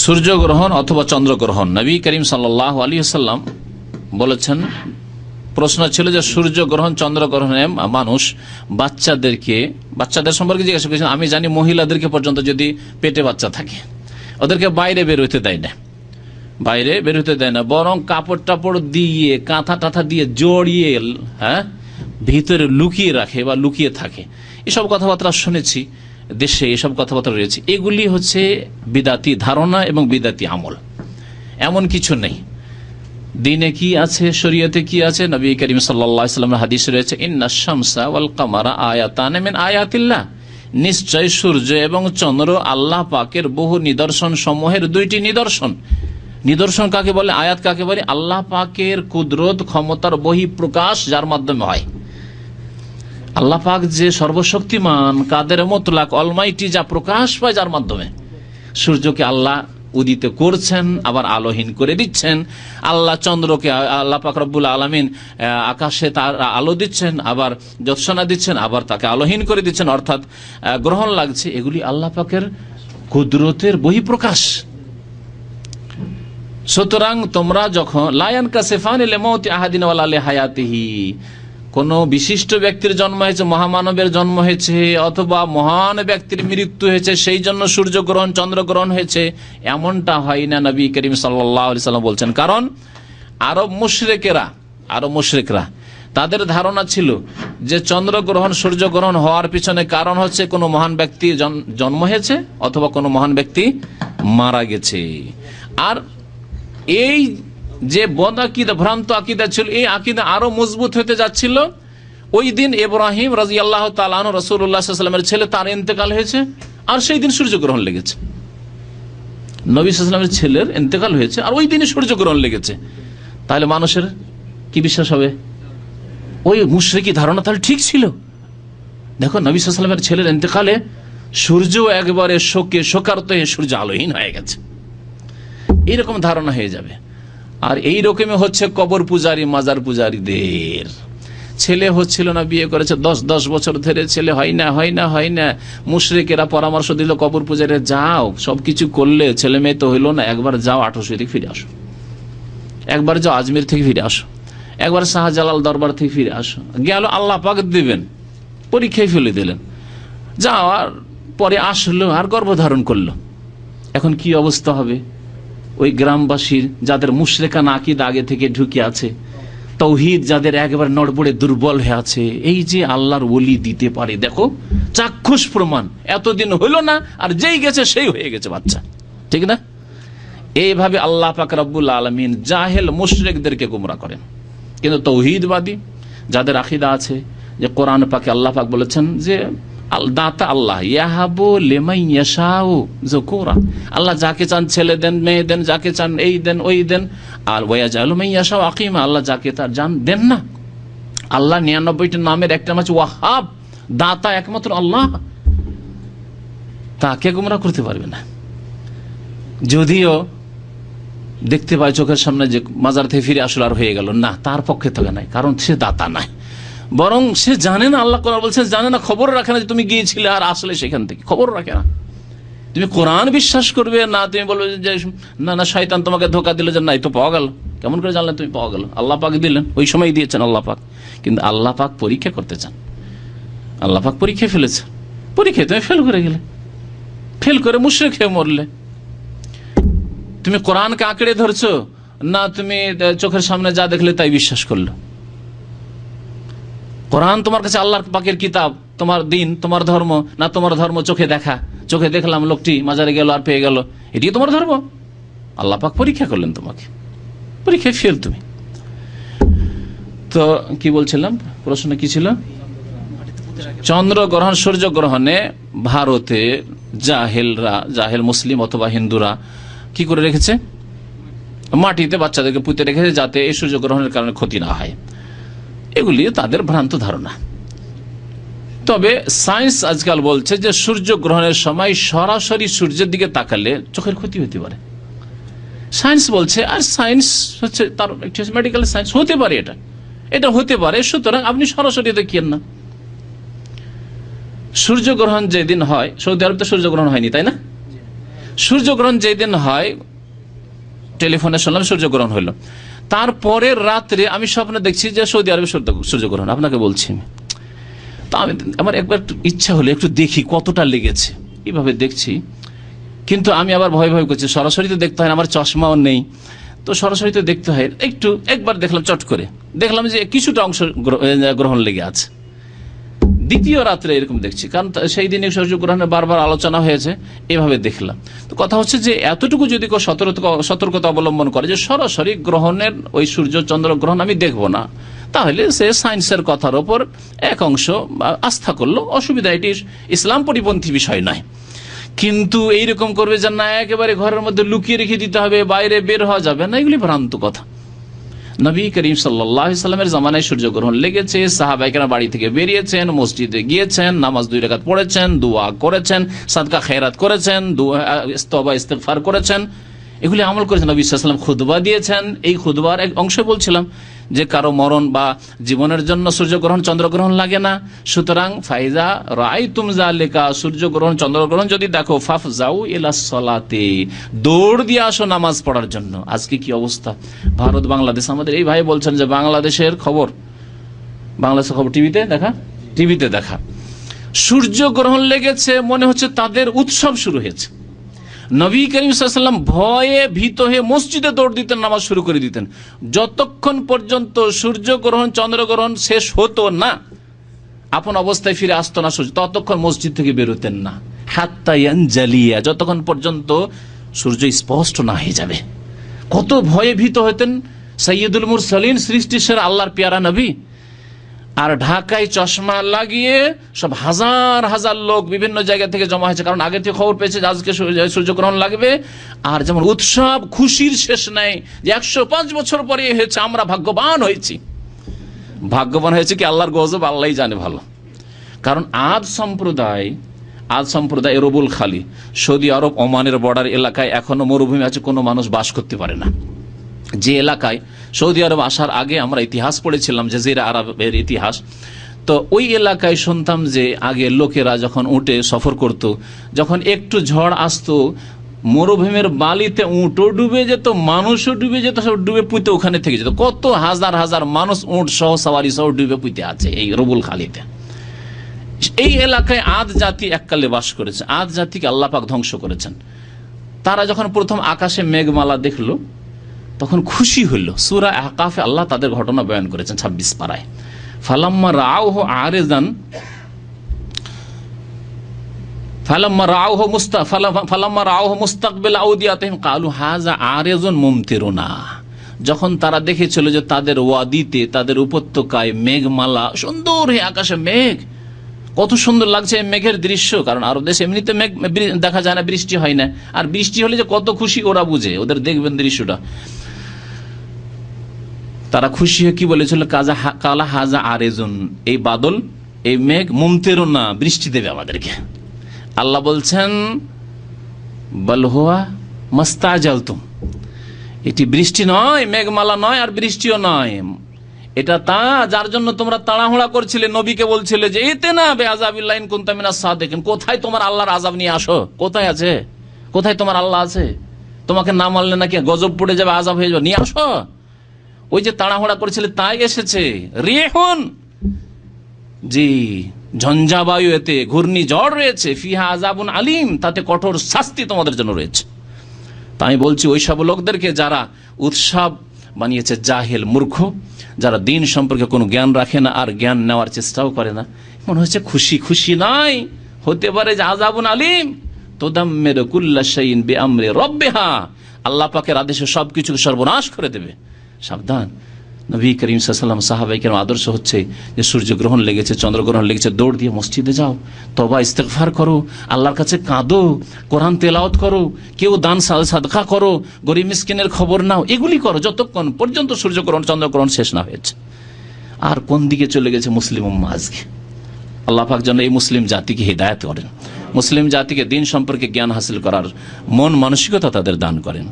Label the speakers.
Speaker 1: সূর্যগ্রহণ অথবা চন্দ্রগ্রহণ। নবী করিম সাল্লাহ আলী সাল্লাম বলেছেন, প্রশ্ন ছিল যে সূর্যগ্রহণ, চন্দ্রগ্রহণে মানুষ বাচ্চাদেরকে, বাচ্চাদের সম্পর্কে জিজ্ঞাসা করেছেন, আমি জানি মহিলাদেরকে পর্যন্ত যদি পেটে বাচ্চা থাকে, ওদেরকে বাইরে বের হইতে দেয় না। বাইরে বের হতে দেয় না, বরং কাপড় টাপড় দিয়ে কাঁথা টাথা দিয়ে জড়িয়ে হ্যাঁ ভিতরে লুকিয়ে রাখে বা লুকিয়ে থাকে। এসব কথাবার্তা শুনেছি। দেশে এসব কথাবার্তা রয়েছে। এগুলি হচ্ছে বিদাতি ধারণা এবং বিদাতি আমল। এমন কিছু নেই। দিনে কি আছে, শরীয়তে কি আছে? নবী করিম সাল্লামের হাদিস রয়েছে, ইন্না শামসা কামারা আয়াতান আয়াতিল্লাহ। নিশ্চয় সূর্য এবং চন্দ্র আল্লাহ পাকের বহু নিদর্শন সমূহের দুইটি নিদর্শন। নিদর্শন কাকে বলে? আয়াত কাকে বলে? আল্লাহ পাকের কুদরত, ক্ষমতার বহি প্রকাশ যার মাধ্যমে হয়। আল্লাহ পাক যে সর্বশক্তিমান, কাদের মতলাক অলমাইটি যা প্রকাশ পায় যার মাধ্যমে। সূর্যকে আল্লাহ উদিত করছেন, আবার আলোহীন করে দিচ্ছেন। আল্লাহ চন্দ্রকে আল্লাহ পাক রব্বুল আলমিন আকাশে তার আলো দিচ্ছেন, আবার যৎসনা দিচ্ছেন, আবার তাকে আলোহীন করে দিচ্ছেন। অর্থাৎ গ্রহণ লাগছে। এগুলি আল্লাহ পাকের কুদরতের বহিঃপ্রকাশ। সুতরাং তোমরা যখন, লায়ন কাসেফান আহাদিন হায়াতিহি কোন বিশিষ্ট ব্যক্তির জন্ম হয়েছে, মহামানবের জন্ম হয়েছে, অথবা মহান ব্যক্তির মৃত্যু হয়েছে, সেই জন্য সূর্যগ্রহণ, চন্দ্রগ্রহণ হয়েছে, এমনটা হয় না নবী করিম সাল্লাম বলছেন। কারণ আরব মুশরেকেরা, আরব মুশরেকরা, তাদের ধারণা ছিল যে চন্দ্রগ্রহণ, সূর্যগ্রহণ হওয়ার পিছনে কারণ হচ্ছে কোনো মহান ব্যক্তি জন্ম হয়েছে অথবা কোনো মহান ব্যক্তি মারা গেছে। আর এই যে বদ আকিদা, ভ্রান্ত আকিদা ছিল, এই আকিদা আরও মজবুত হতে যাচ্ছিল। ওই দিন এব্রাহিম রাজি আল্লাহ তালান রসুল্লাহামের ছেলে তার ইন্তেকাল হয়েছে, আর সেই দিন সূর্যগ্রহণ লেগেছে। নবী সাল্লামের ছেলের ইন্তেকাল হয়েছে, আর ওই দিনে সূর্যগ্রহণ লেগেছে। তাহলে মানুষের কি বিশ্বাস হবে? ওই মুশ্রিকি ধারণা তাহলে ঠিক ছিল। দেখো, নবী সাল্লামের ছেলের ইন্তেকালে সূর্য একবারে শোকে শোকারত হয়ে সূর্য আলোহীন হয়ে গেছে। এইরকম ধারণা হয়ে যাবে। আর এই রকমই হচ্ছে কবর পূজারী, মাজার পূজারীদের। ছেলে হচ্ছিল না, বিয়ে করেছে দশ দশ বছর ধরে ছেলে, হয় না হয় না হয় না। মুশরেকেরা পরামর্শ দিল, কবর পূজারে যাও, সবকিছু করলে ছেলে মেয়ে তো হইল না, একবার যাও আঠারোশো থেকে ফিরে আসো। একবার যাও আজমির থেকে ফিরে আসো। একবার শাহজালাল দরবার থেকে ফিরে আসো। গেল, আল্লাহ পাক দিবেন, পরীক্ষায় ফেলে দিলেন। যাওয়ার পরে আসলো আর গর্ভধারণ করল। এখন কি অবস্থা হবে? ওই গ্রামবাসীর, যাদের মুশরেকা নাকিদ আগে থেকে ঢুকে আছে, তৌহিদ যাদের একবার নড়বড়ে দুর্বল হয়ে আছে, এই যে আল্লাহর ওলি দিতে পারে, দেখো, চাক্ষুষ প্রমাণ, এতদিন হইল না, আর যেই গেছে সেই হয়ে গেছে বাচ্চা, ঠিক না? এইভাবে আল্লাহ পাক রব্বুল আলমিন জাহেল মুশরেকদেরকে গুমরা করেন। কিন্তু তৌহিদবাদী যাদের আখিদা আছে, যে কোরআন পাকে আল্লাহ পাক বলেছেন যে দাতা আল্লাহ, ইয়াহাবো লেমাই ইয়াশাও জকুরা আল্লাহ যাকে চান ছেলে দেন, মেয়ে দেন, যাকে চান এই দেন, ওই দেন। আর ওয়াজ আলমাই ইয়াশাও আকিমা, আল্লাহ যাকে তার জান দেন না। আল্লাহ নিরানব্বইটি নামের একটা নাম হচ্ছে ওয়াহাব। দাতা একমাত্র আল্লাহ। তাকে গুমরা করতে পারবে না। যদিও দেখতে পায় চোখের সামনে যে মাজার থেকে ফিরে আসলে আর হয়ে গেল না, তার পক্ষে থেকে নাই, কারণ সে দাতা নাই। বরং সে জানে না, আল্লাহ কোরআন বলছেন, জানে না, খবর রাখে না যে তুমি গিয়েছিলে আর আসলে সেখান থেকে। খবর রাখে না। তুমি কোরআন বিশ্বাস করবে, না তুমি বলবে যে না না, শয়তান তোমাকে ধোকা দিল যে, নাই, তো পাওয়া গেল। কেমন করে জানলে তুমি পাওয়া গেল? আল্লাহ পাক দিলেন, ওই সময় দিয়েছেন আল্লাহ পাক। কিন্তু আল্লাহ পাক পরীক্ষা করতে চান। আল্লাহ পাক পরীক্ষা ফেলেছে। পরীক্ষায় তুমি ফেল করে গেলে। ফেল করে মুশ্রে খেয়ে মরলে। তুমি কোরআনকে আঁকড়ে ধরছো, না তুমি চোখের সামনে যা দেখলে তাই বিশ্বাস করল। কোরআন তোমার কাছে আল্লাহর পাকের কিতাব, তোমার দিন, তোমার ধর্ম, না তোমার ধর্ম চোখে দেখা? চোখে দেখলাম লোকটি মাজারে গেল আর পেয়ে গেল। এটি তোমার ধর্ম। আল্লাহ পাক পরীক্ষা করলেন তোমাকে। পরীক্ষায় ফেল তুমি। তো কি বলছিলাম? প্রশ্ন কি ছিল? চন্দ্র গ্রহণ সূর্য গ্রহণে ভারতে জাহেলরা, জাহেল মুসলিম অথবা হিন্দুরা কি করে রেখেছে? মাটিতে বাচ্চাদেরকে পুঁতে রেখেছে যাতে এই সূর্যগ্রহণের কারণে ক্ষতি না হয়। এগুলি তাদের ভ্রান্ত ধারণা। তবে সায়েন্স আজকাল বলছে যে সূর্য গ্রহণের সময় সরাসরি সূর্যের দিকে তাকালে চোখের ক্ষতি হতে পারে। সায়েন্স বলছে, আর সায়েন্স হচ্ছে তার একটি মেডিকেল সায়েন্স হতে পারে এটা। এটা হতে পারে, সুতরাং আপনি সরাসরি দেখিয়েন না? সূর্যগ্রহণ যেদিন হয়, সৌদি আরব তো সূর্যগ্রহণ হয়নি, তাই না? সূর্যগ্রহণ যেদিন হয়, টেলিফোনে শুনলাম সূর্যগ্রহণ হলো। তারপরের রাত্রে আমি স্বপ্ন দেখছি যে সৌদি আরবে সূর্য- সূর্যগ্রহণ। আপনাকে বলছি তো আমি আমার একবার ইচ্ছা হলো একটু দেখি কতটা লেগেছে। এভাবে দেখছি। কিন্তু আমি আবার ভয় ভয় করছি। সরাসরি তো দেখতে হয় আমার চশমাও নেই। তো সরাসরি তো দেখতে হয়। একটু একবার দেখলাম চট করে। দেখলাম যে কিছুটা অংশ গ্র- গ্রহণ লেগে আছে। দ্বিতীয় রাত্রে এরকম দেখছি। কারণ সেই দিনে সূর্যগ্রহণের বারবার আলোচনা হয়েছে, এভাবে দেখলাম। তো কথা হচ্ছে যে, এতটুকু যদি কেউ সতর্কতা সতর্কতা অবলম্বন করে যে, সরাসরি গ্রহণের ওই সূর্য চন্দ্র গ্রহণ আমি দেখব না, তাহলে সে সায়েন্সের কথার ওপর এক অংশ আস্থা করল, অসুবিধা এটি ইসলাম পরিপন্থী বিষয় নয়। কিন্তু এইরকম করবে যে, না, একেবারে ঘরের মধ্যে লুকিয়ে রেখে দিতে হবে, বাইরে বের হওয়া যাবে না, এগুলি ভ্রান্ত কথা। নবী করিম সাল্লামের জামানায় সূর্যগ্রহণ লেগেছে সাহাবাইকেরা বাড়ি থেকে বেরিয়েছেন, মসজিদে গিয়েছেন, নামাজ দুই রেখাত পড়েছেন, দোয়া করেছেন, সাদকা খেরাত করেছেন ইস্তবা ইস্তেফার করেছেন। এগুলি আমল করেছেন নবী সাল্লাম খুদবা দিয়েছেন। এই খুদবার এক অংশ বলছিলাম যে কারও মরণ বা জীবনের জন্য সূর্যগ্রহণ, চন্দ্রগ্রহণ লাগে না। সুতরাং, ফাইজা রাই তুমজা লেখা সূর্যগ্রহণ, চন্দ্রগ্রহণ যদি দেখো ফাফ যাও এলা সলাতে, দৌড় দিয়ে আসো নামাজ পড়ার জন্য। আজকে কি অবস্থা? ভারত, বাংলাদেশ, আমাদের এই ভাই বলছেন যে বাংলাদেশের খবর। বাংলাদেশের খবর টিভিতে দেখা? টিভিতে দেখা। সূর্যগ্রহণ লেগেছে, মনে হচ্ছে তাদের উৎসব শুরু হয়েছে। নবী করিম সাল্লাম ভয়ে ভীত হয়ে মসজিদে দৌড় দিতেন, নামাজ শুরু করে দিতেন। যতক্ষণ পর্যন্ত সূর্যগ্রহণ চন্দ্রগ্রহণ শেষ হতো না, আপন অবস্থায় ফিরে আসতো না সূর্য, ততক্ষণ মসজিদ থেকে বেরোতেন না। হাত্তায়ান জালিয়া যতক্ষণ পর্যন্ত সূর্য স্পষ্ট না হয়ে যাবে। কত ভয়ে ভীত হতেন সৈয়দুল মুরসালিন সৃষ্টি সেরা আল্লাহর পেয়ারা নবী। আর ঢাকায় চশমা লাগিয়ে সব হাজার হাজার লোক বিভিন্ন জায়গা থেকে জমা হয়েছে। কারণ আগে থেকে খবর পেয়েছে আজকে সূর্য- সূর্যগ্রহণ লাগবে। আর যেমন উৎসব খুশির শেষ নেই, যে একশো পাঁচ বছর পরে হয়েছে, আমরা ভাগ্যবান হয়েছি। ভাগ্যবান হয়েছে কি? আল্লাহর গজব আল্লাহই জানে ভালো। কারণ আদ সম্প্রদায় আদ সম্প্রদায় রবুল খালি। সৌদি আরব, ওমানের বর্ডার এলাকায় এখনও মরুভূমি আছে, কোনো মানুষ বাস করতে পারে না। যে এলাকায় সৌদি আরব আসার আগে আমরা ইতিহাস পড়েছিলাম, জাজিরা আরবের ইতিহাস। তো ওই এলাকায় শুনতাম যে আগে লোকেরা যখন উঠে সফর করত, যখন একটু ঝড় আসতো, মরুভূমির বালিতে উঁটও ডুবে যেত, মানুষও ডুবে যেত, সব ডুবে পুঁতে ওখানে থেকে যেত। কত হাজার হাজার মানুষ উঁট সহ সাওয়ারি সহ ডুবে পুঁতে আছে এই রবুল খালিতে। এই এলাকায় আদ জাতি এককালে বাস করেছে, আদ জাতিকে আল্লাপাক ধ্বংস করেছেন। তারা যখন প্রথম আকাশে মেঘমালা দেখল তখন খুশি হইল। সুরা আকাফে আল্লাহ তাদের ঘটনা বয়ান করেছেন ছাব্বিশ পাড়ায় ফালাম্মা রাও হো আরেজান ফালাম্মা রাও হো মুস্তা, ফালা- ফালাম্মা রাও হো কালু হাজা যখন তারা দেখেছিল যে তাদের ওয়াদিতে, তাদের উপত্যকায় মেঘমালা, সুন্দর হয়ে আকাশে মেঘ, কত সুন্দর লাগছে মেঘের দৃশ্য, কারণ আরও দেশে এমনিতে মেঘ, দেখা যায় না, বৃষ্টি হয় না। আর বৃষ্টি হলে যে কত খুশি ওরা বুঝে, ওদের দেখবেন দৃশ্যটা। তারা খুশি হয়ে কি বলেছিল? কাজা কালা হাজা আরেজুন, এই বাদল, এই মেঘ মুমতেরও না, বৃষ্টি দেবে আমাদেরকে। আল্লাহ বলছেন বলহুয়া মস্তা জলতুম এটি বৃষ্টি নয়, মেঘমালা নয়, আর বৃষ্টিও নয়। এটা তা যার জন্য তোমরা তাড়াহুড়া করছিলে, নবীকে বলছিলে যে, এতে না বে আজাবিল্লাইন কুন্তামিনা সাহ দেখেন কোথায় তোমার আল্লাহর আজাব নিয়ে আসো? কোথায় আছে? কোথায় তোমার আল্লাহ আছে? তোমাকে না মানলে নাকি গজব পড়ে যাবে আজাব হয়ে যাবে? নিয়ে আসো। ওই যে তাড়াহুড়া করেছিলে, তাই এসেছে। রেহন জি, ঝঞ্ঝাবায়ু এতে ঘূর্ণি ঝড় রয়েছে। ফিহা আজাবুন আলিম, তাতে কঠোর শাস্তি তোমাদের জন্য রয়েছে। তা আমি বলছি, ওই সব লোকদেরকে যারা উৎসব বানিয়েছে, জাহেল মূর্খ, যারা দিন সম্পর্কে কোনো জ্ঞান রাখে না আর জ্ঞান নেওয়ার চেষ্টাও করে না, মনে হচ্ছে খুশি খুশি নাই। হতে পারে যে আজাবুন আলিম, তোদাম্মের কুল্লাশাইন বে আমরে রব্বেহা, আল্লাহ পাকের আদেশে সবকিছু সর্বনাশ করে দেবে। সাবধান। নবী করিম সাল্লাম সাহাবাই কেন আদর্শ হচ্ছে যে সূর্যগ্রহণ লেগেছে চন্দ্রগ্রহণ লেগেছে, দৌড় দিয়ে মসজিদে যাও তবা ইস্তেকফার করো, আল্লাহর কাছে কাঁদো, কোরআন তেলাওত করো, কেউ দান সা- সাদকা করো, গরিব মিসকিনের খবর নাও, এগুলি করো যতক্ষণ পর্যন্ত সূর্যগ্রহণ চন্দ্রগ্রহণ শেষ না হয়েছে। আর কোন দিকে চলে গেছে মুসলিম উম্মা আজকে? আল্লাহ পাক যেন এই মুসলিম জাতিকে হৃদায়ত করেন। মুসলিম জাতিকে দিন সম্পর্কে জ্ঞান হাসিল করার মন মানসিকতা তাদের দান করেন।